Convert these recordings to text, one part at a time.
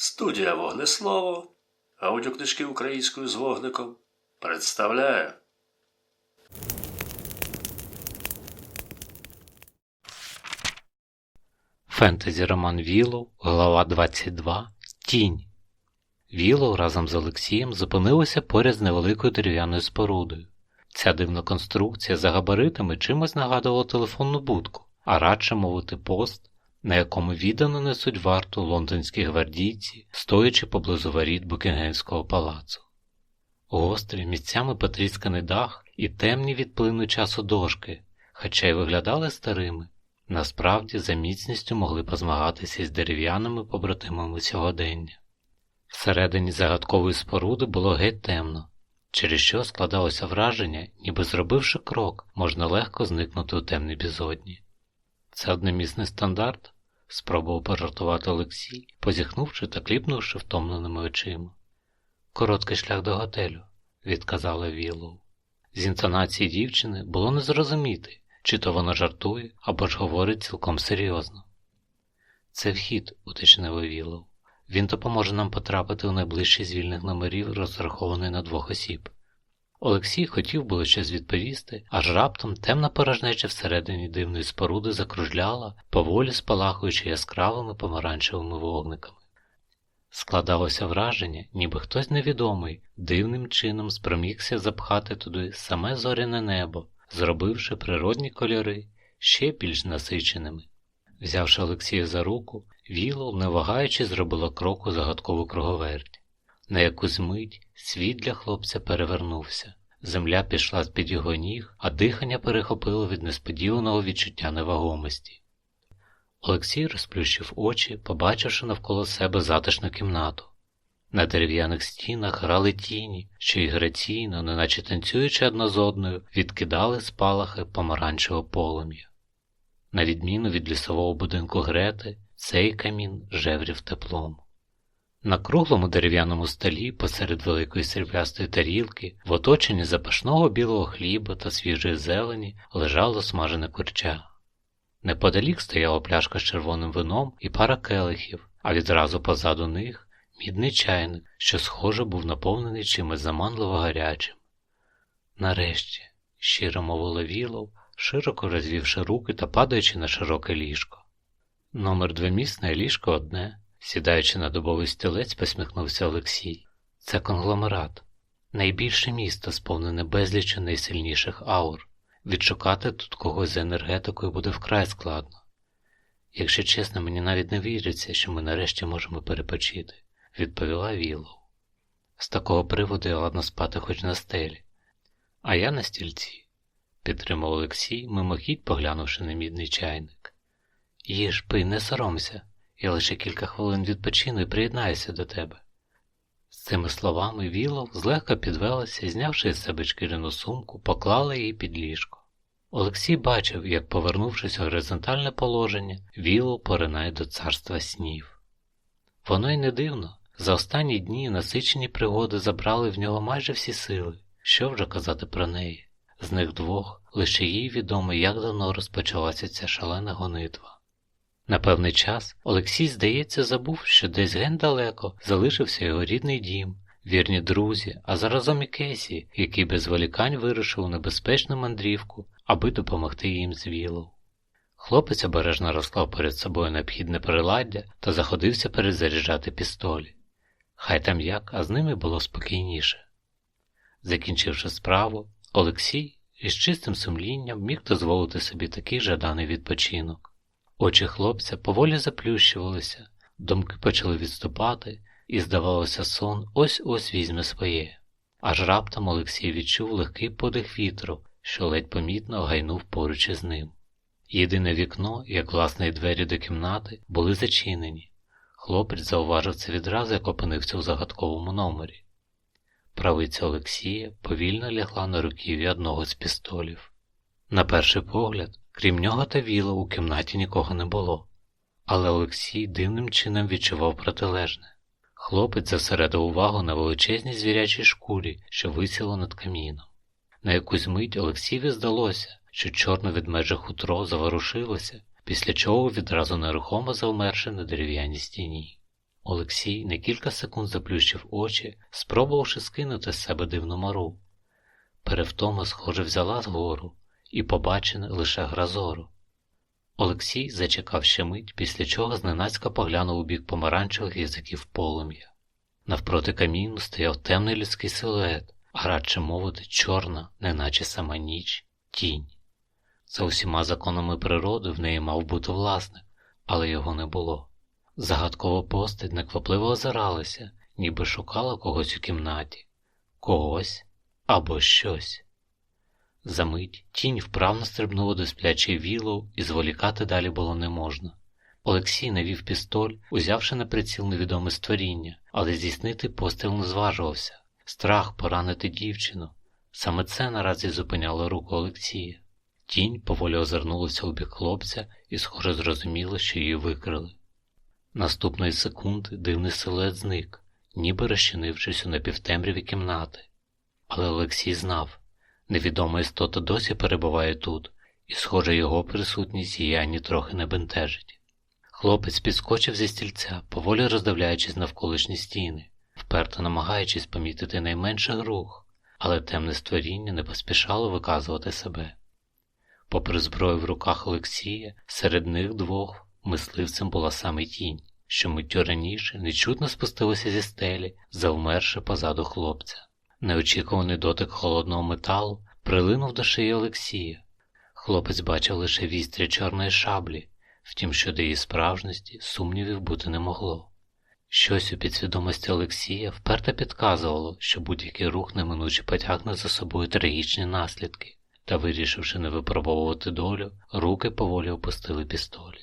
Студія Вогнеслово, аудіокнижки українською з вогником представляє. Фентезі роман Вілоу, глава 22. Тінь. Вілоу разом з Олексієм зупинилися поряд з невеликою дерев'яною спорудою. Ця дивна конструкція за габаритами чимось нагадувала телефонну будку, а радше мовити пост, на якому віддано несуть варту лондонські гвардійці, стоячи поблизу воріт Букінгемського палацу. Гострий, місцями потрісканий дах і темні від плину часу дошки, хоча й виглядали старими, насправді за міцністю могли позмагатися із дерев'яними побратимами сьогодення. Всередині загадкової споруди було геть темно, через що складалося враження, ніби зробивши крок, можна легко зникнути у темній безодні. Це одномісний стандарт? Спробував пожартувати Олексій, позіхнувши та кліпнувши втомленими очима. Короткий шлях до готелю, відказала Віллоу. З інтонації дівчини було не зрозуміти, чи то вона жартує або ж говорить цілком серйозно. Це вхід, уточнила Віллоу. Він допоможе нам потрапити у найближчий з вільних номерів, розрахований на двох осіб. Олексій хотів було щось відповісти, аж раптом темна порожнеча всередині дивної споруди закружляла, поволі спалахуючи яскравими помаранчевими вогниками. Складалося враження, ніби хтось невідомий дивним чином спромігся запхати туди саме зоряне небо, зробивши природні кольори ще більш насиченими. Взявши Олексія за руку, Вілов, не вагаючи, зробила крок у загадкову круговерть. На якусь мить світ для хлопця перевернувся. Земля пішла з під його ніг, а дихання перехопило від несподіваного відчуття невагомості. Олексій розплющив очі, побачивши навколо себе затишну кімнату. На дерев'яних стінах грали тіні, що й граційно, неначе танцюючи одна з одною, відкидали спалахи помаранчевого полум'я. На відміну від лісового будинку Грети, цей камін жеврів теплом. На круглому дерев'яному столі посеред великої сріблястої тарілки, в оточенні запашного білого хліба та свіжої зелені, лежало смажене курча. Неподалік стояла пляшка з червоним вином і пара келихів, а відразу позаду них мідний чайник, що, схоже, був наповнений чимось заманливо гарячим. Нарешті, щиро мовила Вілов, широко розвівши руки та падаючи на широке ліжко. Номер двомісне ліжко одне. Сідаючи на дубовий стілець, посміхнувся Олексій. Це конгломерат, найбільше місто, сповнене безліччю найсильніших аур. Відшукати тут когось за енергетикою буде вкрай складно. Якщо чесно, мені навіть не віриться, що ми нарешті можемо перепочити, відповіла Віллоу. З такого приводу я ладно спати хоч на стелі. А я на стільці, підтримав Олексій, мимохідь поглянувши на мідний чайник. Їж, пий, не соромся. Я лише кілька хвилин відпочину і приєднаюся до тебе. З цими словами Вілов злегка підвелася і, знявши з себе шкіряну сумку, поклала її під ліжко. Олексій бачив, як, повернувшись у горизонтальне положення, Вілов поринає до царства снів. Воно й не дивно. За останні дні насичені пригоди забрали в нього майже всі сили. Що вже казати про неї? З них двох лише їй відомо, як давно розпочалася ця шалена гонитва. На певний час Олексій, здається, забув, що десь ген далеко залишився його рідний дім, вірні друзі, а заразом і Кесі, який без волікань вирушив у небезпечну мандрівку, аби допомогти їм з вілу. Хлопець обережно розклав перед собою необхідне приладдя та заходився перезаряджати пістолі. Хай там як, а з ними було спокійніше. Закінчивши справу, Олексій із чистим сумлінням міг дозволити собі такий жаданий відпочинок. Очі хлопця поволі заплющувалися, думки почали відступати, і, здавалося, сон ось ось візьме своє. Аж раптом Олексій відчув легкий подих вітру, що ледь помітно гайнув поруч із ним. Єдине вікно, як власне й двері до кімнати, були зачинені. Хлопець зауважив це відразу, як опинився у загадковому номері. Правиця Олексія повільно лягла на руків'я одного з пістолів. На перший погляд, Крім нього та віла у кімнаті нікого не було, але Олексій дивним чином відчував протилежне. Хлопець зосередив увагу на величезній звірячій шкурі, що висіло над каміном. На якусь мить Олексієві здалося, що чорне ведмеже хутро заворушилося, після чого відразу нерухомо завмерши на дерев'яній стіні. Олексій на кілька секунд заплющив очі, спробувавши скинути з себе дивну мару. Перевтома, схоже, взяла згору, і побачене лише гразору. Олексій зачекав ще мить, після чого зненацька поглянув у бік помаранчевих язиків полум'я. Навпроти каміну стояв темний людський силует, а радше мовити, чорна, неначе сама ніч, тінь. За усіма законами природи в неї мав бути власник, але його не було. Загадкова постать неквапливо озиралася, ніби шукала когось у кімнаті, когось або щось. Замить тінь вправно стрибнула до сплячої вілоу, і зволікати далі було не можна. Олексій навів пістоль, узявши на приціл невідоме створіння, але здійснити постріл не зважувався. Страх поранити дівчину. Саме це наразі зупиняло руку Олексія. Тінь поволі озирнулася у бік хлопця і схоже зрозуміла, що її викрили. Наступної секунди дивний силует зник, ніби розчинившись у напівтемряві кімнати. Але Олексій знав, невідома істота досі перебуває тут, і, схоже, його присутність її ані трохи не бентежить. Хлопець підскочив зі стільця, поволі роздивляючись навколишні стіни, вперто намагаючись помітити найменший рух, але темне створіння не поспішало виказувати себе. Попри зброю в руках Олексія, серед них двох мисливцем була саме тінь, що миттю раніше нечутно спустилася зі стелі, завмерши позаду хлопця. Неочікуваний дотик холодного металу прилинув до шиї Олексія. Хлопець бачив лише вістря чорної шаблі, втім, щодо її справжності сумнівів бути не могло. Щось у підсвідомості Олексія вперто підказувало, що будь-який рух неминуче потягне за собою трагічні наслідки, та, вирішивши не випробовувати долю, руки поволі опустили пістолі.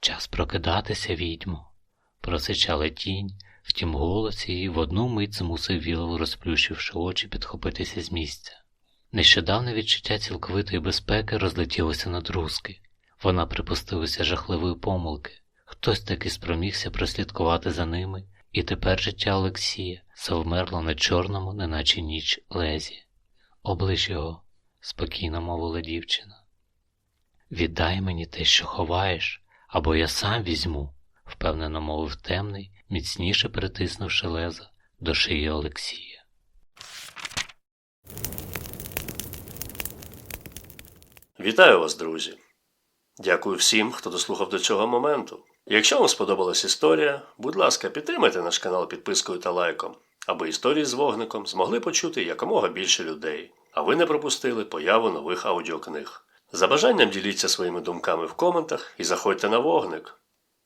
Час прокидатися, відьмо, просичала тінь, втім голос її в одну мить змусив Вілову, розплющивши очі, підхопитися з місця. Нещодавне відчуття цілковитої безпеки розлетілося на друзки. Вона припустилася жахливої помилки. Хтось таки спромігся прослідкувати за ними, і тепер життя Олексія завмерло на чорному, неначе ніч лезі. Оближ його, спокійно мовила дівчина. Віддай мені те, що ховаєш, або я сам візьму, впевнено мовив темний, міцніше притиснувши леза до шиї Олексія. Вітаю вас, друзі! Дякую всім, хто дослухав до цього моменту. Якщо вам сподобалась історія, будь ласка, підтримайте наш канал підпискою та лайком, аби історії з вогником змогли почути якомога більше людей, а ви не пропустили появу нових аудіокниг. За бажанням діліться своїми думками в коментах і заходьте на вогник.